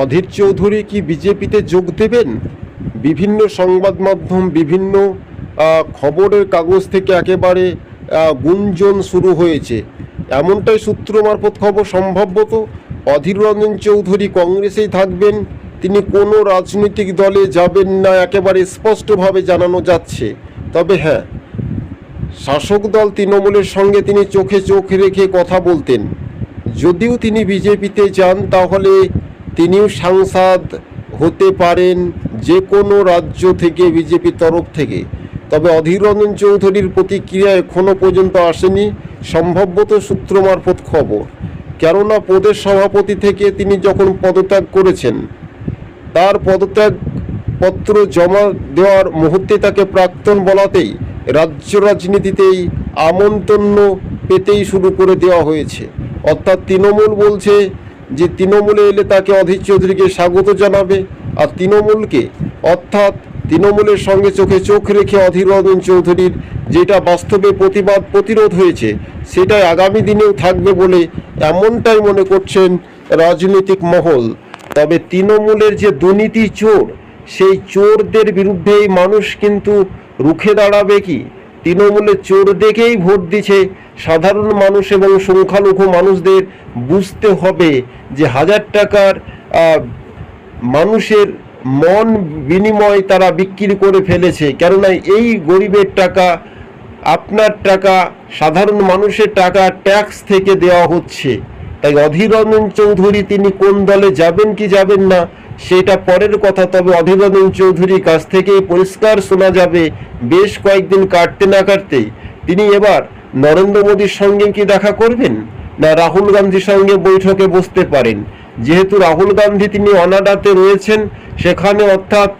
অধীর চৌধুরী কি বিজেপিতে যোগ দেবেন? বিভিন্ন সংবাদ মাধ্যম, বিভিন্ন খবরের কাগজ থেকে একেবারে গুঞ্জন শুরু হয়েছে। এমনটাই সূত্র মারফত খবর সম্ভবত অধীর রঞ্জন চৌধুরী কংগ্রেসেই থাকবেন। তিনি কোনো রাজনৈতিক দলে যাবেন না, একেবারে স্পষ্টভাবে জানানো যাচ্ছে। তবে হ্যাঁ শাসক দল তৃণমূলের সঙ্গে তিনি চোখে চোখ রেখে কথা বলতেন। যদিও তিনি বিজেপিতে যান, তাহলে তিনিও সাংসদ হতে পারেন যে কোনো রাজ্য থেকে বিজেপি তরফ থেকে। তবে অধীর রঞ্জন চৌধুরীর প্রতিক্রিয়া এখনও পর্যন্ত আসেনি। সম্ভবত সূত্র মারফত খবর। কেননা প্রদেশ সভাপতি থেকে তিনি যখন পদত্যাগ করেছেন, তার পদত্যাগ পত্র জমা দেওয়ার মুহূর্তে তাকে প্রাক্তন বলাতেই রাজ্য রাজনীতিতেই আমন্ত্রণ পেতেই শুরু করে দেওয়া হয়েছে। অর্থাৎ তৃণমূল বলছে যে তৃণমূলে এলে তাকে অধীর চৌধুরীকে স্বাগত জানাবে, আর তৃণমূলকে, অর্থাৎ তৃণমূলের সঙ্গে চোখে চোখ রেখে অধীর রঞ্জন চৌধুরীর যেটা বাস্তবে প্রতিবাদ প্রতিরোধ হয়েছে, সেটাই আগামী দিনেও থাকবে বলে এমনটাই মনে করছেন রাজনৈতিক মহল। তবে তৃণমূলের যে দুর্নীতি চোর, সেই চোরদের বিরুদ্ধেই মানুষ কিন্তু রুখে দাঁড়াবে কি? তৃণমূলের চোর দেখেই ভোট দিছে। সাধারণ মানুষ এবং সংখ্যালঘু মানুষদের বুঝতে হবে যে হাজার টাকার মানুষের মন বিনিময় তারা বিক্রি করে ফেলেছে। কেননা এই গরিবের টাকা, আপনার টাকা, সাধারণ মানুষের টাকা ট্যাক্স থেকে দেওয়া হচ্ছে। তাই অধীর রঞ্জন চৌধুরী তিনি কোন দলে যাবেন কি যাবেন না সেটা পরের কথা, তবে রঞ্জন চৌধুরীর কাছ থেকেই পরিষ্কার শোনা যাবে, বেশ কয়েকদিন কাটতে না কাটতেই। তিনি এবার নরেন্দ্র মোদীর সঙ্গে কি দেখা করবেন? না রাহুল গান্ধীর সঙ্গে বৈঠকে বসতে পারেন? যেহেতু রাহুল গান্ধী তিনি অনাডাতে রয়েছেন, সেখানে অর্থাৎ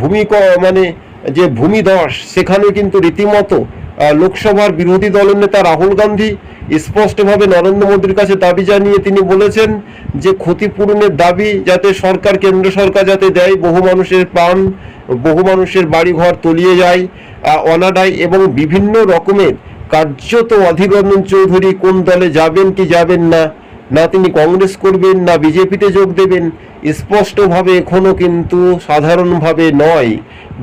ভূমি মানে যে ভূমিধস, সেখানে কিন্তু রীতিমতো লোকসভার বিরোধী দলনেতা রাহুল গান্ধী স্পষ্টভাবে নরেন্দ্র মোদীর কাছে দাবি জানিয়ে তিনি বলেছেন যে ক্ষতিপূরণের দাবি যাতে সরকার, কেন্দ্র সরকার যাতে দেয়, বহু মানুষের প্রাণ, বহু মানুষের বাড়িঘর তলিয়ে যায় অনাদায় এবং বিভিন্ন রকমের কার্যত অধীর রঞ্জন চৌধুরী কোন দলে যাবেন কি যাবেন না না তিনি কংগ্রেস করবেন, না বিজেপিতে যোগ দেবেন, স্পষ্টভাবে এখনও কিন্তু সাধারণভাবে নয়।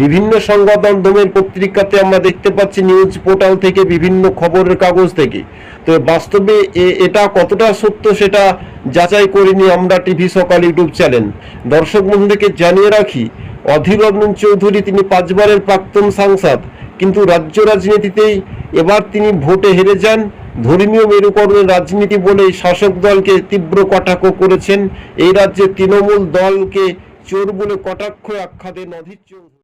বিভিন্ন সংবাদ মাধ্যমের পত্রিকাতে আমরা দেখতে পাচ্ছি নিউজ পোর্টাল থেকে, বিভিন্ন খবরের কাগজ থেকে। তো বাস্তবে এটা কতটা সত্য সেটা যাচাই করিনি আমরা টিভি সকাল ইউটিউব চ্যানেল। দর্শক বন্ধুদেরকে জানিয়ে রাখি, অধীর রঞ্জন চৌধুরী তিনি পাঁচবারের প্রাক্তন সাংসদ, কিন্তু রাজ্য রাজনীতিতেই এবার তিনি ভোটে হেরে যান। ধর্মীয় মেরুকরণের রাজনীতি বলে শাসক দলকে তীব্র কটাক্ষ করেছেন। এই রাজ্যে তৃণমূল দলকে চোর বলে কটাক্ষ আখ্যা দেন অধীর চৌধুরী।